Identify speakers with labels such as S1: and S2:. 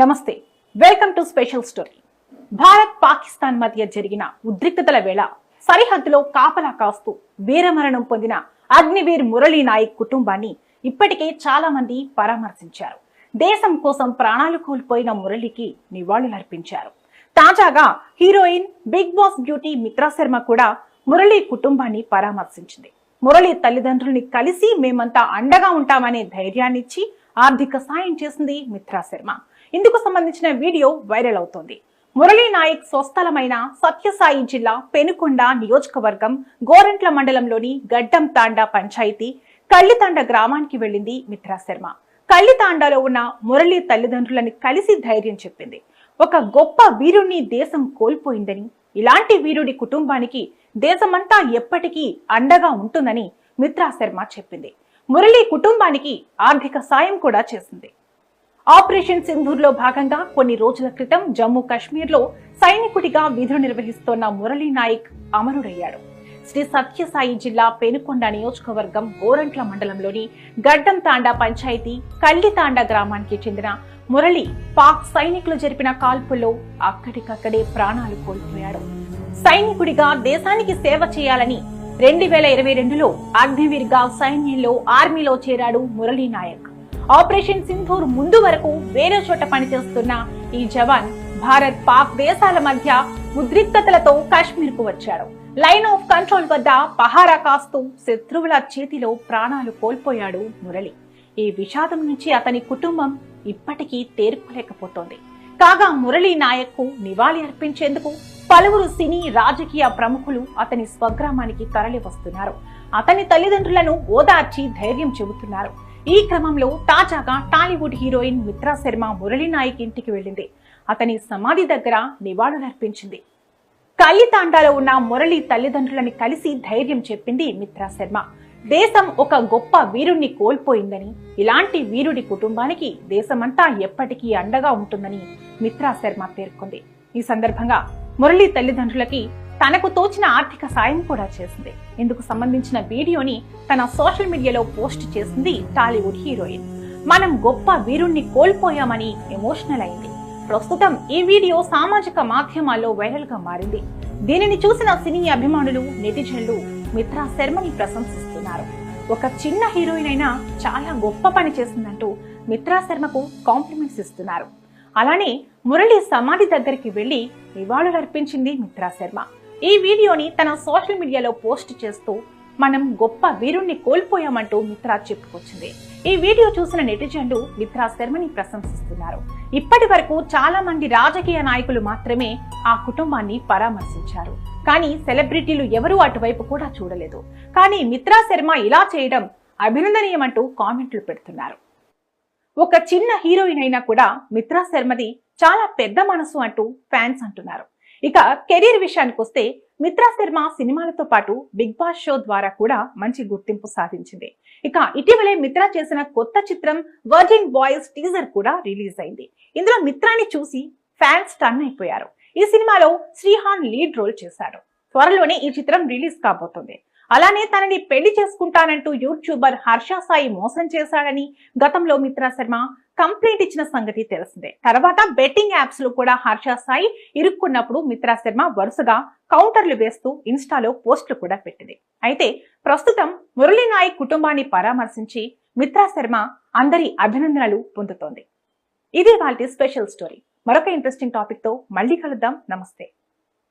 S1: నమస్తే. Welcome to special story. Bharat Pakistan మధ్య జరిగిన ఉద్రిక్తతల వేళ సరిహద్దులో కాపలా కాస్తూ వీరమరణం పొందిన అగ్నివీర్ మురళీ నాయక్ కుటుంబాన్ని ఇప్పటికే చాలా మంది పరామర్శించారు. దేశం కోసం ప్రాణాలు కోల్పోయిన మురళికి నివాళులర్పించారు. తాజాగా heroine Bigg Boss beauty Mitra Sharma కూడా మురళి కుటుంబాన్ని పరామర్శించింది. మురళి తల్లిదండ్రుల్ని కలిసి మేమంతా అండగా ఉంటామనే ధైర్యాన్నిచ్చి ఆర్థిక సాయం చేసింది మిత్రా శర్మ. ఇందుకు సంబంధించిన వీడియో వైరల్ అవుతోంది. మురళీ నాయక్ స్వస్థలమైన సత్యసాయి జిల్లా పెనుకొండ నియోజకవర్గం గోరంట్ల మండలంలోని గడ్డం తాండా పంచాయతీ కళ్ళితాండ గ్రామానికి వెళ్ళింది మిత్రా శర్మ. కళ్ళితాండాలో ఉన్న మురళీ తల్లిదండ్రులని కలిసి ధైర్యం చెప్పింది. ఒక గొప్ప వీరుణ్ణి దేశం కోల్పోయిందని ఇలాంటి వీరుడి కుటుంబానికి దేశమంతా ఎప్పటికీ అండగా ఉంటుందని మిత్రా శర్మ చెప్పింది. మురళీ కుటుంబానికి ఆర్థిక సాయం కూడా చేసింది. ఆపరేషన్ సింధూర్లో భాగంగా కొన్ని రోజుల క్రితం జమ్మూ కాశ్మీర్లో సైనికుడిగా విధులు నిర్వహిస్తోన్న మురళీ నాయక్ అమరుడయ్యాడు. శ్రీ సత్యసాయి జిల్లా పెనుకొండ నియోజకవర్గం గోరంట్ల మండలంలోని గడ్డం తాండా పంచాయతీ కల్లితాండా గ్రామానికి చెందిన మురళి పాక్ సైనికులు జరిపిన కాల్పుల్లో అక్కడికక్కడే ప్రాణాలు కోల్పోయాడు. సైనికుడిగా దేశానికి సేవ చేయాలని రెండు వేల ఇరవై రెండులో అగ్నివీర్గా సైన్యంలో ఆర్మీలో చేరాడు మురళీ నాయక్. ఆపరేషన్ సింధూర్ ముందు వరకు వేరే చోట పనిచేస్తున్న ఈ జవాన్ భారత్ పాక్ దేశాల మధ్య ఉద్రిక్తతలతో కాశ్మీర్కు వచ్చాడు. లైన్ ఆఫ్ కంట్రోల్ వద్ద పహారా కాస్తూ శత్రువుల చేతిలో ప్రాణాలు కోల్పోయాడు మురళి. ఈ విషాదం నుంచి అతని కుటుంబం ఇప్పటికీ తేరుకోలేకపోతోంది. కాగా మురళీ నాయక్కు నివాళి అర్పించేందుకు పలువురు సినీ రాజకీయ ప్రముఖులు అతని స్వగ్రామానికి తరలి వస్తున్నారు అతని తల్లిదండ్రులను ఓదార్చి ధైర్యం చెబుతున్నారు. ఈ క్రమంలో తాజాగా టాలీవుడ్ హీరోయిన్ మిత్రా శర్మ మురళి నాయక్ ఇంటికి వెళ్ళింది. అతని సమాధి దగ్గర నివాళులర్పించింది. కల్లితాండాలో ఉన్న మురళి తల్లిదండ్రులని కలిసి ధైర్యం చెప్పింది మిత్రా శర్మ. దేశం ఒక గొప్ప వీరుణ్ణి కోల్పోయిందని ఇలాంటి వీరుడి కుటుంబానికి దేశమంతా ఎప్పటికీ అండగా ఉంటుందని మిత్రా శర్మ పేర్కొంది. ఈ సందర్భంగా మురళి తల్లిదండ్రులకి తనకు తోచిన ఆర్థిక సాయం కూడా చేసింది. ఇందుకు సంబంధించిన వీడియోని తన సోషల్ మీడియాలో పోస్ట్ చేసింది టాలీవుడ్ హీరోయిన్. మనం గొప్ప వీరుణ్ణి కోల్పోయామని ఎమోషనల్ అయింది. ప్రస్తుతం ఈ వీడియో సామాజిక మాధ్యమాల్లో వైరల్గా మారింది. దీనిని చూసిన సినీ అభిమానులు నెటిజన్లు మిత్రా శర్మని ప్రశంసిస్తున్నారు. ఒక చిన్న హీరోయిన్ అయినా చాలా గొప్ప పని చేసిందంటూ మిత్రా శర్మకు కాంప్లిమెంట్స్ ఇస్తున్నారు. అలానే మురళి సమాధి దగ్గరికి వెళ్ళి నివాళులర్పించింది మిత్రా శర్మ. ఈ వీడియోని తన సోషల్ మీడియాలో పోస్ట్ చేస్తూ మనం గొప్ప వీరుణ్ణి కోల్పోయామంటూ మిత్రా చెప్పుకొచ్చింది. ఈ వీడియో చూసిన నెటిజన్లు మిత్రా శర్మని ప్రశంసిస్తున్నారు. ఇప్పటి వరకు చాలా మంది రాజకీయ నాయకులు మాత్రమే ఆ కుటుంబాన్ని పరామర్శించారు. కానీ సెలబ్రిటీలు ఎవరూ అటువైపు కూడా చూడలేదు. కానీ మిత్రా శర్మ ఇలా చేయడం అభినందనీయమంటూ కామెంట్లు పెడుతున్నారు. ఒక చిన్న హీరోయిన్ అయినా కూడా మిత్రా శర్మది చాలా పెద్ద మనసు అంటూ ఫ్యాన్స్ అంటున్నారు. ఇక కెరీర్ విషయానికి వస్తే మిత్రా శర్మ సినిమాలతో పాటు బిగ్ బాస్ షో ద్వారా కూడా మంచి గుర్తింపు సాధించింది. ఇక ఇటీవలే మిత్రా చేసిన కొత్త చిత్రం వర్జిన్ బాయ్స్ టీజర్ కూడా రిలీజ్ అయింది. ఇందులో మిత్రాని చూసి ఫ్యాన్స్ టర్న్ అయిపోయారు. ఈ సినిమాలో శ్రీహాన్ లీడ్ రోల్ చేశాడు. త్వరలోనే ఈ చిత్రం రిలీజ్ కాబోతుంది. అలానే తనని పెళ్ళి చేసుకుంటానంటూ యూట్యూబర్ హర్ష సాయి మోసం చేశాడని గతంలో మిత్రా శర్మ కంప్లైంట్ ఇచ్చిన సంగతి తెలిసిందే. తర్వాత బెట్టింగ్ యాప్స్లో కూడా హర్ష సాయి ఇరుక్కున్నప్పుడు మిత్రా శర్మ వరుసగా కౌంటర్లు వేస్తూ ఇన్స్టాలో పోస్టులు కూడా పెట్టింది. అయితే ప్రస్తుతం మురళీనాయక్ కుటుంబాన్ని పరామర్శించి మిత్రా శర్మ అందరి అభినందనలు పొందుతోంది. ఇది వాళ్ళ స్పెషల్ స్టోరీ. మరొక ఇంట్రెస్టింగ్ టాపిక్తో మళ్ళీ కలుద్దాం. నమస్తే.